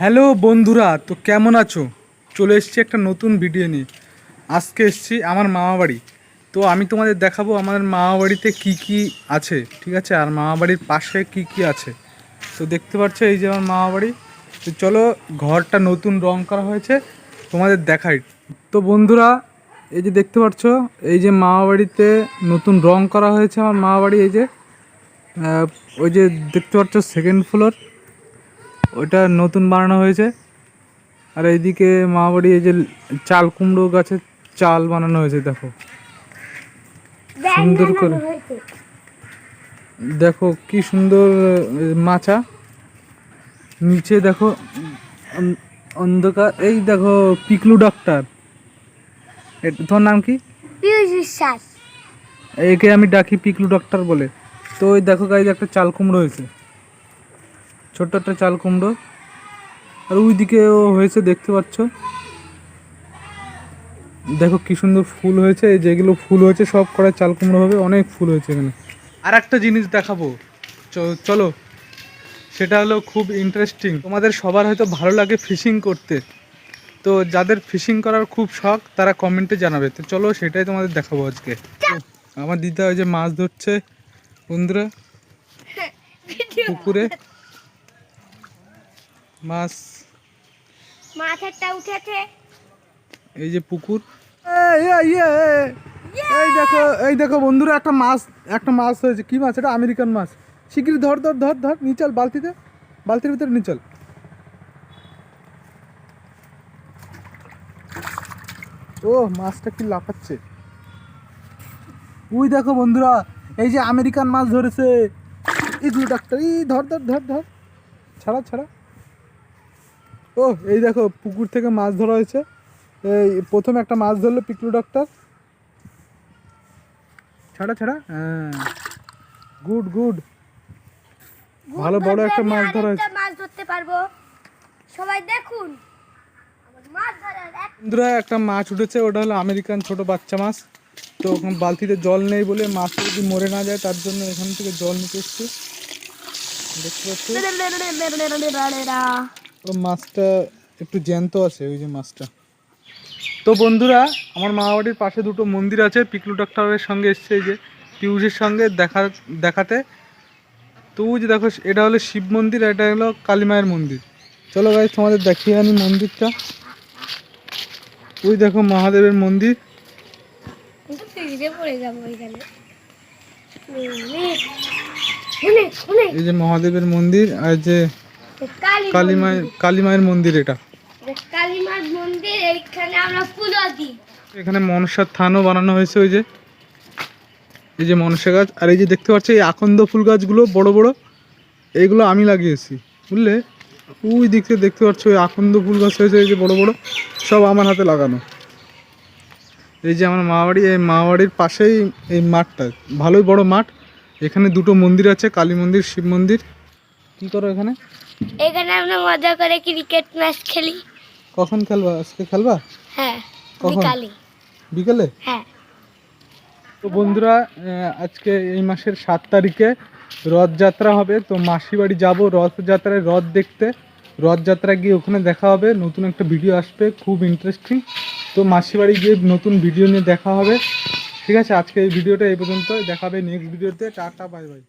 Hello বন্ধুরা, তো কেমন আছো? চলে এসেছি একটা নতুন ভিডিও নিয়ে। আজকে এসছি আমার মামা বাড়ি। তো আমি তোমাদের দেখাবো আমার মামা বাড়িতে কী কী আছে, ঠিক আছে? আর মামা বাড়ির পাশে কী কী আছে। তো দেখতে পাচ্ছ এই যে আমার মামা বাড়ি। তো চলো, ঘরটা নতুন রং করা হয়েছে, তোমাদের দেখাই। তো বন্ধুরা, এই যে দেখতে পাচ্ছ, এই যে মামা বাড়িতে নতুন রং করা হয়েছে আমার মামা বাড়ি, এই যে ওই যে দেখতে পাচ্ছ সেকেন্ড ফ্লোর ওইটা নতুন বানানো হয়েছে। আর এইদিকে মা বাড়ি এই যে চাল কুমড়ো গাছের চাল বানানো হয়েছে দেখো। সুন্দর করে। দেখো কি সুন্দর মাচা। নিচে দেখো অন- অন্ধকার এই দেখো পিকলু ডাক্তার। এ- তোর নাম কি? একে আমি ডাকি পিকলু ডক্টর বলে। তো ওই দেখো গাইজ একটা চাল কুমড়ো হয়েছে। ছোট্ট একটা চাল কুমড়ো। আর ওই দিকেও হয়েছে দেখতে পাচ্ছ। দেখো কি সুন্দর ফুল হয়েছে যেগুলো ফুল হয়েছে সব করা চাল কুমড়ো হবে অনেক ফুল হয়েছে এখানে। আর একটা জিনিস দেখাবো। চলো। সেটা হলো খুব ইন্টারেস্টিং তোমাদের সবার হয়তো ভালো লাগে ফিশিং করতে। তো যাদের ফিশিং করার খুব শখ তারা কমেন্টে জানাবে। তো চলো সেটাই তোমাদের দেখাবো আজকে। আমার দিদা ওই যে মাছ ধরছে বন্ধুরা। পুকুরে। মাছ। মাথাটা উঠেছে। এই যে পুকুর। এই দেখো এই দেখো বন্ধুরা একটা মাছ একটা মাছ হয়েছে। কি মাছ? এটা আমেরিকান মাছ। শিগগিরি ধর ধর ধর ধর নিচল বালতিতে। বালতির ভিতরে নিচল ও মাছটা কি লাফাচ্ছে। উই দেখো বন্ধুরা এই যে আমেরিকান মাছ ধরেছে। ইগলু ডাক্তার এই ধর ধর ধর ধর। ছাড়া ছাড়া। ও এই দেখো পুকুর থেকে মাছ ধরা হয়েছে এই প্রথমে একটা মাছ ধরলো পিকলু ডক্টর ছাড়া ছাড়া হ্যাঁ গুড গুড ভালো বড় একটা মাছ ধরা হয়েছে মাছ ধরতে পারব সবাই দেখুন মাছ বন্ধুরা একটা মাছ উঠেছে ওটা হলো আমেরিকান ছোট বাচ্চা মাছ তো ওখানে বালতিতে জল নেই বলে মাছটা যদি মরে না যায় তার জন্য এখান থেকে জল নিতে এসছে দেখতে পাচ্ছ মাছটা একটু জ্যান্ত আছে ওই যে মাছটা তো বন্ধুরা আমার মামাবাড়ির পাশে দুটো মন্দির আছে পিকলু ডাক্তারের সঙ্গে এসছে এই যে পিউষের সঙ্গে দেখা দেখাতে তো যে দেখো এটা হলো শিব মন্দির এটা হলো কালী মায়ের মন্দির চলো ভাই তোমাদের দেখিয়ে আনি মন্দিরটা ওই দেখো মহাদেবের মন্দির এই যে মহাদেবের মন্দির আর যে কালী কালী মায়ের মন্দির। এটা। কালী মন্দির এইখানে আমরা পুজো দিই। এখানে মনসার থানও বানানো হয়েছে ওই যে। এই যে মনসা গাছ আর এই যে দেখতে পাচ্ছ এই আকন্দ ফুল গাছগুলো বড় বড় এইগুলো আমি লাগিয়েছি বুঝলে? ওই দিক থেকে দেখতে পাচ্ছ ওই আকন্দ ফুল গাছ হয়েছে এই যে বড় বড় সব আমার হাতে লাগানো। এই যে আমার মামাবাড়ি এই মামাবাড়ির পাশেই এই মাঠটা ভালোই বড় মাঠ। এখানে দুটো মন্দির আছে কালী মন্দির শিব মন্দির। কি করো এখানে? এখানে আমরা মজা করে ক্রিকেট ম্যাচ খেলি। কখন খেলবা? আজকে খেলবা? হ্যাঁ কখন? বিকালে। বিকেলে? হ্যাঁ। তো বন্ধুরা আজকে এই মাসের সাত তারিখে রথযাত্রা হবে। তো মাসি বাড়ি যাব রথযাত্রায় রথ দেখতে। রথযাত্রা গিয়ে ওখানে দেখা হবে। নতুন একটা ভিডিও আসবে খুব ইন্টারেস্টিং তো মাসি বাড়ি গিয়ে নতুন ভিডিও নিয়ে দেখা হবে। ঠিক আছে আজকে এই ভিডিওটা এই পর্যন্ত দেখাবে নেক্সট ভিডিওতে টাটা বাই বাই